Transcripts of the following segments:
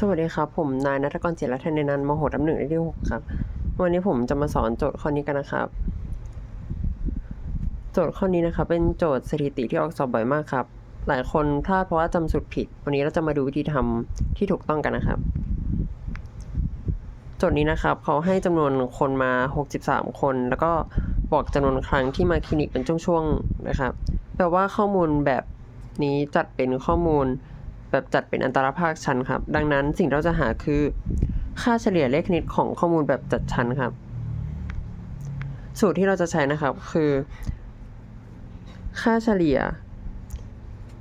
สวัสดีครับ ผมนายนัทกรจิรธนนันมโหดอันหนึ่งที่หกครับ วันนี้ผมจะมาสอนโจทย์ข้อนี้กันนะครับ โจทย์ข้อนี้นะครับเป็นโจทย์สถิติที่ออกสอบบ่อยมากครับ หลายคนพลาดเพราะว่าจำสูตรผิด วันนี้เราจะมาดูวิธีทำที่ถูกต้องกันนะครับ โจทย์นี้นะครับเขาให้จำนวนคนมา 63 คน แล้วก็บอกจำนวนครั้งที่มาคลินิกเป็นช่วงๆนะครับ แปลว่าข้อมูลแบบนี้จัดเป็นข้อมูล แบบจัดเป็นอันตรภาคชั้นครับ ดังนั้นสิ่งที่เราจะหาคือ ค่าเฉลี่ยเลขคณิตของข้อมูลแบบจัดชั้นครับ สูตรที่เราจะใช้นะครับคือ ค่าเฉลี่ย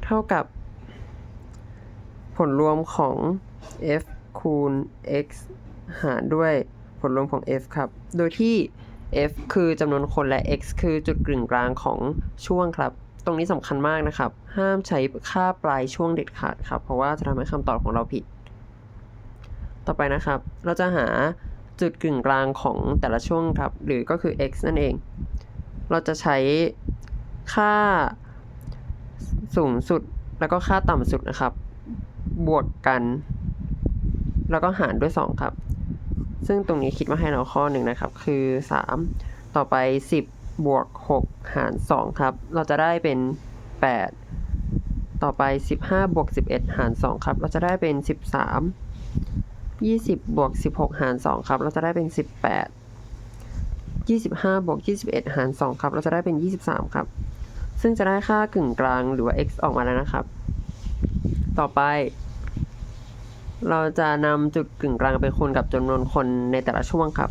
เท่ากับ ผลรวมของ f คูณ x หารด้วยผลรวมของ f ครับ โดยที่ f คือจำนวนคนและ x คือจุดกึ่งกลางของช่วงครับ ตรงนี้สำคัญมากนะครับ ห้ามใช้ค่าปลายช่วงเด็ดขาดครับ เพราะว่าจะทำให้คำตอบของเราผิด ต่อไปนะครับ เราจะหาจุดกึ่งกลางของแต่ละช่วงครับ หรือก็คือ x นั่นเอง เราจะใช้ค่าสูงสุดแล้วก็ค่าต่ำสุดนะครับ บวกกัน แล้วก็หารด้วย 2 ครับ ซึ่งตรงนี้คิดมาให้เราข้อหนึ่งนะครับ คือ 3 ต่อไป 10 บวก 6 หาร 2 ครับ เราจะได้เป็น 8 ต่อไป 15 บวก 11 หาร 2 ครับ เราจะได้เป็น 13 20 บวก 16 หาร 2 ครับ เราจะได้เป็น 18 25 บวก 21 หาร 2 ครับ เราจะได้เป็น 23 ครับ ซึ่งจะได้ค่ากึ่งกลางหรือว่า x ออกมาแล้วนะครับ ต่อไป เราจะนำจุดกึ่งกลางไปคูณกับจำนวนคนในแต่ละช่วงครับ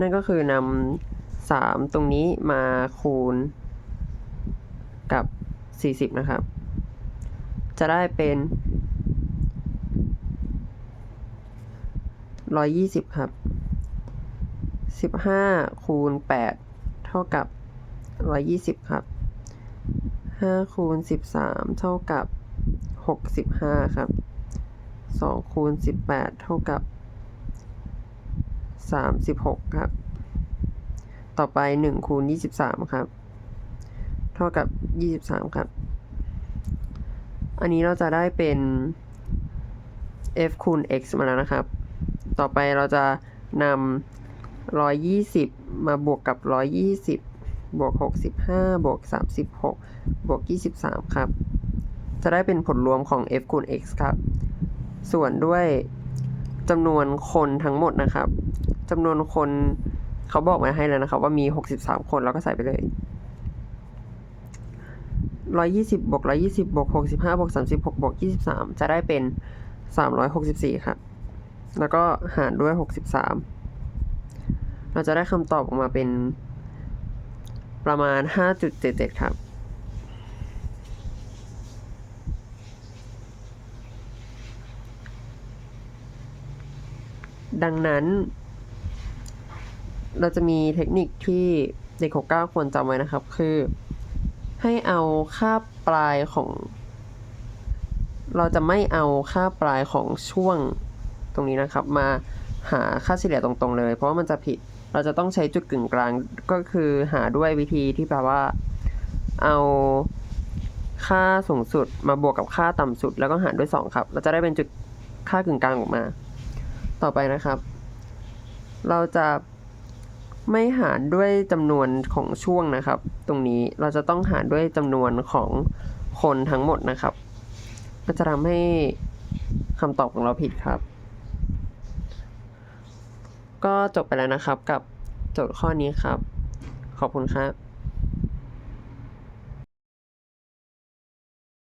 นั่นก็คือนำ สามตรงนี้มาคูณกับสี่สิบนะครับ จะได้เป็นร้อยยี่สิบครับสิบห้าคูณแปดเท่ากับร้อยยี่สิบครับห้าคูณสิบสามเท่ากับหกสิบห้าครับสองคูณสิบแปดเท่ากับสามสิบหกครับ ต่อไปหนึ่งคูณยี่สิบสามครับ เท่ากับยี่สิบสามครับ อันนี้เราจะได้เป็น f คูณ x มาแล้วนะครับ ต่อไปเราจะนำร้อยยี่สิบมาบวกกับร้อยยี่สิบบวกหกสิบห้าบวกสามสิบหกบวกยี่สิบสามครับ จะได้เป็นผลรวมของ f คูณ x ครับ ส่วนด้วยจำนวนคนทั้งหมดนะครับจำนวนคน เขาบอกมาให้แล้วนะครับ ว่ามี 63 คนเราก็ใส่ไปเลย120บวก120บวก65บวก36บวก23 จะได้เป็น 364ครับแล้วก็หารด้วย 63 เราจะได้คำตอบออกมาเป็นประมาณ 5.77 ครับดังนั้น เราจะมีเทคนิคที่เด็ก69ควรจำไว้นะครับ คือ ให้เอาค่าปลายของ เราจะไม่เอาค่าปลายของช่วงตรงนี้นะครับ มาหาค่าเฉลี่ยตรงๆเลย เพราะว่ามันจะผิดเราจะต้องใช้จุดกึ่งกลางก็คือหาด้วยวิธีที่แปลว่า เอาค่าสูงสุดมาบวกกับค่าต่ำสุด แล้วก็หารด้วย 2 ครับ เราจะได้เป็นจุดค่ากึ่งกลางออกมา ต่อไปนะครับ เราจะ ไม่หารด้วยจำนวนของช่วงนะครับ ตรงนี้เราจะต้องหารด้วยจำนวนของคนทั้งหมดนะครับ ก็จะทำให้คำตอบของเราผิดครับ ก็จบไปแล้วนะครับกับโจทย์ข้อนี้ครับ ขอบคุณครับ